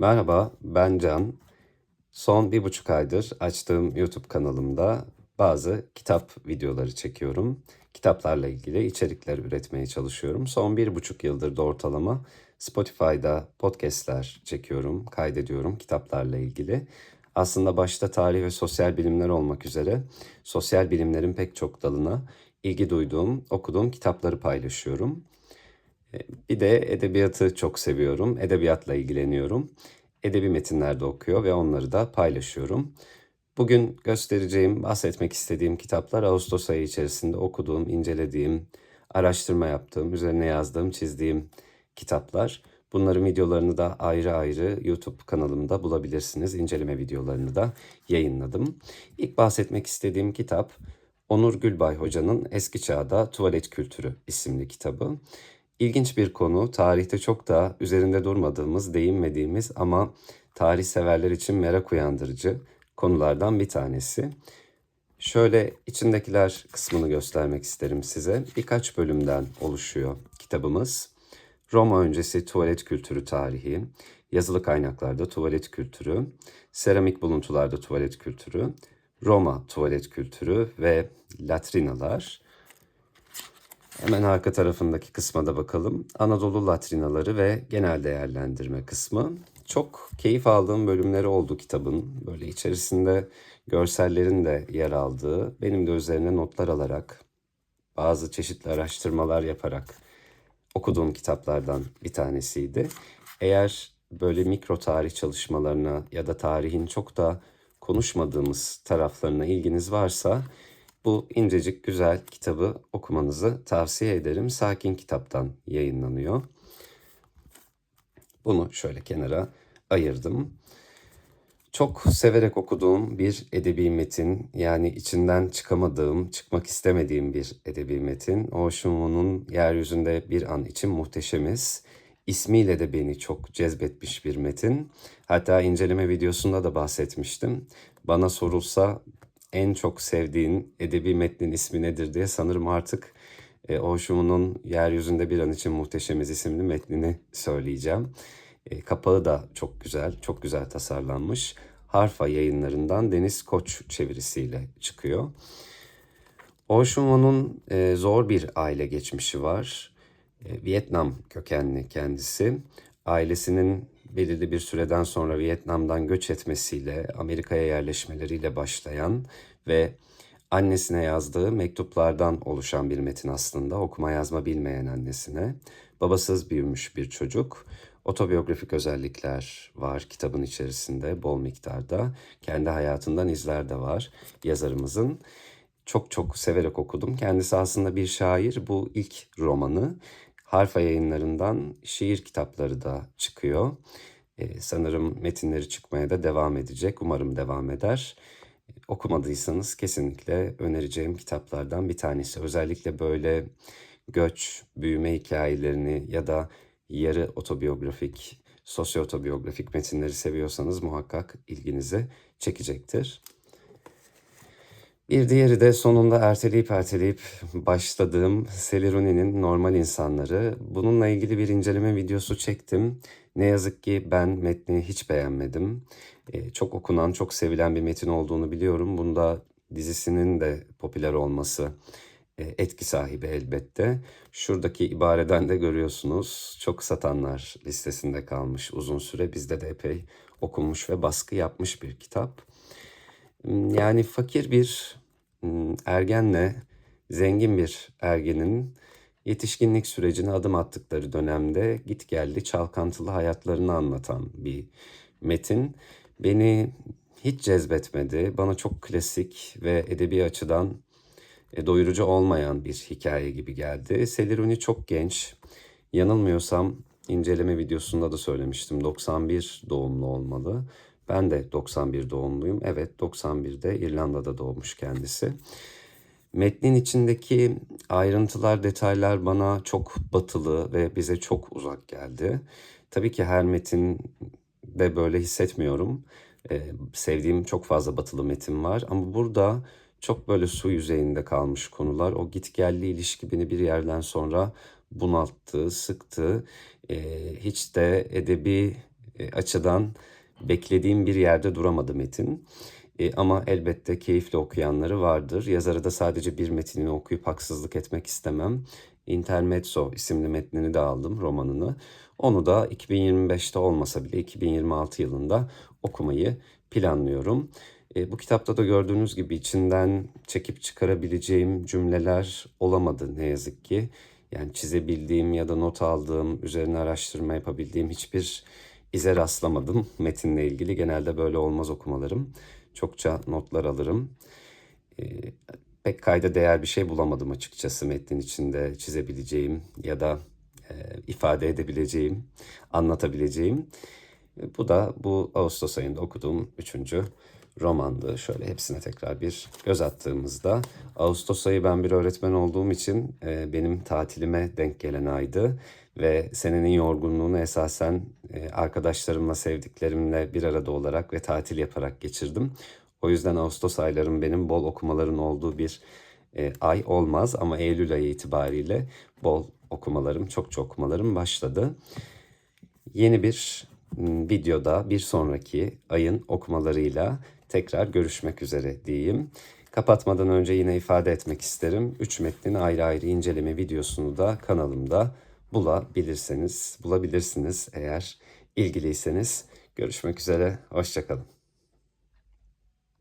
Merhaba, ben Can. Son bir buçuk aydır açtığım YouTube kanalımda bazı kitap videoları çekiyorum. Kitaplarla ilgili içerikler üretmeye çalışıyorum. Son bir buçuk yıldır da ortalama Spotify'da podcastler çekiyorum, kaydediyorum kitaplarla ilgili. Aslında başta tarih ve sosyal bilimler olmak üzere sosyal bilimlerin pek çok dalına ilgi duyduğum, okuduğum kitapları paylaşıyorum. Bir de edebiyatı çok seviyorum. Edebiyatla ilgileniyorum. Edebi metinler de okuyor ve onları da paylaşıyorum. Bugün göstereceğim, bahsetmek istediğim kitaplar Ağustos ayı içerisinde okuduğum, incelediğim, araştırma yaptığım, üzerine yazdığım, çizdiğim kitaplar. Bunların videolarını da ayrı ayrı YouTube kanalımda bulabilirsiniz. İnceleme videolarını da yayınladım. İlk bahsetmek istediğim kitap Onur Gülbay Hoca'nın Eski Çağda Tuvalet Kültürü isimli kitabı. İlginç bir konu, tarihte çok da üzerinde durmadığımız, değinmediğimiz ama tarih severler için merak uyandırıcı konulardan bir tanesi. Şöyle içindekiler kısmını göstermek isterim size. Birkaç bölümden oluşuyor kitabımız. Roma öncesi tuvalet kültürü tarihi, yazılı kaynaklarda tuvalet kültürü, seramik buluntularda tuvalet kültürü, Roma tuvalet kültürü ve latrinalar. Hemen arka tarafındaki kısma da bakalım. Anadolu latrinaları ve genel değerlendirme kısmı. Çok keyif aldığım bölümleri oldu kitabın. Böyle içerisinde görsellerin de yer aldığı, benim de üzerine notlar alarak, bazı çeşitli araştırmalar yaparak okuduğum kitaplardan bir tanesiydi. Eğer böyle mikro tarih çalışmalarına ya da tarihin çok da konuşmadığımız taraflarına ilginiz varsa bu incecik güzel kitabı okumanızı tavsiye ederim. Sakin kitaptan yayınlanıyor. Bunu şöyle kenara ayırdım. Çok severek okuduğum bir edebi metin, yani içinden çıkamadığım, çıkmak istemediğim bir edebi metin. Oshun'un Yeryüzünde Bir An için Muhteşemiz. İsmiyle de beni çok cezbetmiş bir metin. Hatta inceleme videosunda da bahsetmiştim. Bana sorulsa en çok sevdiğin edebi metnin ismi nedir diye sanırım artık e, Oshun'un Yeryüzünde Bir An için Muhteşemiz isimli metnini söyleyeceğim. E, kapağı da çok güzel, çok güzel tasarlanmış. Harfa yayınlarından Deniz Koç çevirisiyle çıkıyor. Oshuo'nun e, zor bir aile geçmişi var. E, Vietnam kökenli kendisi. Ailesinin belirli bir süreden sonra Vietnam'dan göç etmesiyle, Amerika'ya yerleşmeleriyle başlayan ve annesine yazdığı mektuplardan oluşan bir metin aslında. Okuma yazma bilmeyen annesine. Babasız büyümüş bir çocuk. Otobiyografik özellikler var kitabın içerisinde bol miktarda. Kendi hayatından izler de var yazarımızın. Çok çok severek okudum. Kendisi aslında bir şair. Bu ilk romanı. Harfa yayınlarından şiir kitapları da çıkıyor. Ee, sanırım metinleri çıkmaya da devam edecek. Umarım devam eder. Okumadıysanız kesinlikle önereceğim kitaplardan bir tanesi. Özellikle böyle göç, büyüme hikayelerini ya da yarı otobiyografik, sosyo otobiyografik metinleri seviyorsanız muhakkak ilginizi çekecektir. Bir diğeri de sonunda erteleyip erteleyip başladığım Selironi'nin Normal İnsanları. Bununla ilgili bir inceleme videosu çektim. Ne yazık ki ben metni hiç beğenmedim. Ee, çok okunan, çok sevilen bir metin olduğunu biliyorum. Bunda dizisinin de popüler olması e, etki sahibi elbette. Şuradaki ibareden de görüyorsunuz. Çok satanlar listesinde kalmış uzun süre. Bizde de epey okunmuş ve baskı yapmış bir kitap. Hmm, yani fakir bir ergenle zengin bir ergenin yetişkinlik sürecine adım attıkları dönemde git geldi çalkantılı hayatlarını anlatan bir metin. Beni hiç cezbetmedi. Bana çok klasik ve edebi açıdan e, doyurucu olmayan bir hikaye gibi geldi. Seliruni çok genç. Yanılmıyorsam inceleme videosunda da söylemiştim. 91 doğumlu olmalı. Ben de 91 doğumluyum. Evet 91'de İrlanda'da doğmuş kendisi. Metnin içindeki ayrıntılar, detaylar bana çok batılı ve bize çok uzak geldi. Tabii ki her metin de böyle hissetmiyorum. Ee, sevdiğim çok fazla batılı metin var ama burada çok böyle su yüzeyinde kalmış konular. O git gelli ilişki beni bir yerden sonra bunalttı, sıktı. Ee, hiç de edebi e, açıdan beklediğim bir yerde duramadı metin. E, ama elbette keyifli okuyanları vardır. Yazarı da sadece bir metnini okuyup haksızlık etmek istemem. Intermezzo isimli metnini de aldım romanını. Onu da 2025'te olmasa bile 2026 yılında okumayı planlıyorum. E, bu kitapta da gördüğünüz gibi içinden çekip çıkarabileceğim cümleler olamadı ne yazık ki. Yani çizebildiğim ya da not aldığım, üzerine araştırma yapabildiğim hiçbir ize rastlamadım metinle ilgili. Genelde böyle olmaz okumalarım. Çokça notlar alırım. E, pek kayda değer bir şey bulamadım açıkçası metnin içinde çizebileceğim ya da e, ifade edebileceğim, anlatabileceğim. E, Bu da bu Ağustos ayında okuduğum üçüncü romandı. Şöyle hepsine tekrar bir göz attığımızda Ağustos ayı ben bir öğretmen olduğum için e, benim tatilime denk gelen aydı ve senenin yorgunluğunu esasen e, arkadaşlarımla, sevdiklerimle bir arada olarak ve tatil yaparak geçirdim. O yüzden Ağustos aylarım benim bol okumaların olduğu bir e, ay olmaz ama Eylül ayı itibariyle bol okumalarım, çokça okumalarım başladı. Yeni bir videoda bir sonraki ayın okumalarıyla tekrar görüşmek üzere diyeyim. Kapatmadan önce yine ifade etmek isterim. Üç metnin ayrı ayrı inceleme videosunu da kanalımda bulabilirseniz, bulabilirsiniz eğer ilgiliyseniz. Görüşmek üzere, hoşçakalın.